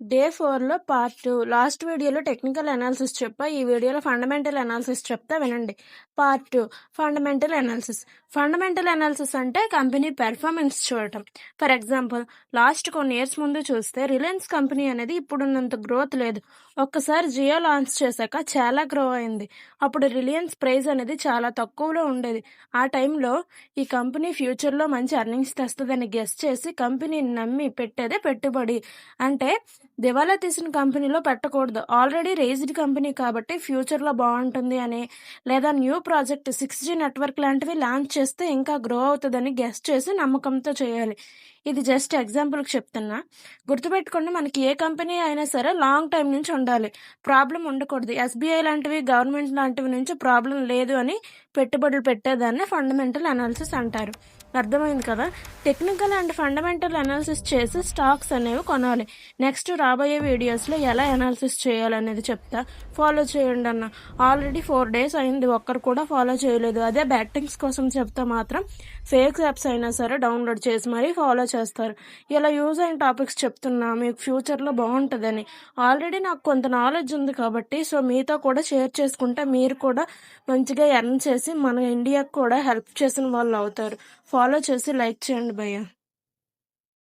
Day ఫోర్లో part two last వీడియోలో technical analysis చెప్పా. ఈ వీడియోలో ఫండమెంటల్ అనాలిసిస్ చెప్తా వినండి. Part two fundamental analysis fundamental analysis అంటే కంపెనీ పెర్ఫార్మెన్స్ చూడటం. ఫర్ ఎగ్జాంపుల్ లాస్ట్ కొన్ని ఇయర్స్ ముందు చూస్తే రిలయన్స్ కంపెనీ అనేది ఇప్పుడున్నంత గ్రోత్ లేదు. ఒక్కసారి జియో లాంచ్ చేశాక చాలా గ్రో అయింది. అప్పుడు రిలయన్స్ ప్రైస్ అనేది చాలా తక్కువలో ఉండేది. ఆ టైంలో ఈ కంపెనీ ఫ్యూచర్లో మంచి అర్నింగ్స్ తెస్తుందని గెస్ట్ చేసి కంపెనీని నమ్మి పెట్టేదే పెట్టుబడి. అంటే దివాలా తీసిన కంపెనీలో పెట్టకూడదు. ఆల్రెడీ రేజ్డ్ కంపెనీ కాబట్టి ఫ్యూచర్లో బాగుంటుంది అని లేదా new project six G network లాంటివి లాంచ్ చేస్తే ఇంకా గ్రో అవుతుందని గెస్ట్ చేసి నమ్మకంతో చేయాలి. ఇది జస్ట్ ఎగ్జాంపుల్కి చెప్తున్నా. గుర్తుపెట్టుకోండి మనకి ఏ కంపెనీ అయినా సరే లాంగ్ టైం నుంచి ఉండాలి. ప్రాబ్లం ఉండకూడదు. ఎస్బీఐ లాంటివి గవర్నమెంట్ లాంటివి నుంచి ప్రాబ్లం లేదు అని పెట్టుబడులు పెట్టేదాన్ని ఫండమెంటల్ అనాలిసిస్ అంటారు. అర్థమైంది కదా? టెక్నికల్ అండ్ ఫండమెంటల్ అనాలిసిస్ చేసి స్టాక్స్ అనేవి కొనాలి. నెక్స్ట్ రాబోయే వీడియోస్లో ఎలా అనాలిసిస్ చేయాలనేది చెప్తా. ఫాలో చేయండి అన్న. ఆల్రెడీ ఫోర్ డేస్ అయింది. ఒక్కరు కూడా ఫాలో చేయలేదు. అదే బ్యాటింగ్స్ కోసం చెప్తే మాత్రం. ఫేక్ యాప్స్ అయినా సరే డౌన్లోడ్ చేసి మరీ ఫాలో చేస్తారు. ఇలా యూజ్ అయిన టాపిక్స్ చెప్తున్నా. మీకు ఫ్యూచర్లో బాగుంటుందని. ఆల్రెడీ నాకు కొంత నాలెడ్జ్ ఉంది కాబట్టి సో మీతో కూడా షేర్ చేసుకుంటే మీరు కూడా మంచిగా ఎర్న్ చేసి మన ఇండియాకు కూడా హెల్ప్ చేసిన వాళ్ళు అవుతారు. ఫాలో చేసి లైక్ చేయండి భయ్యా.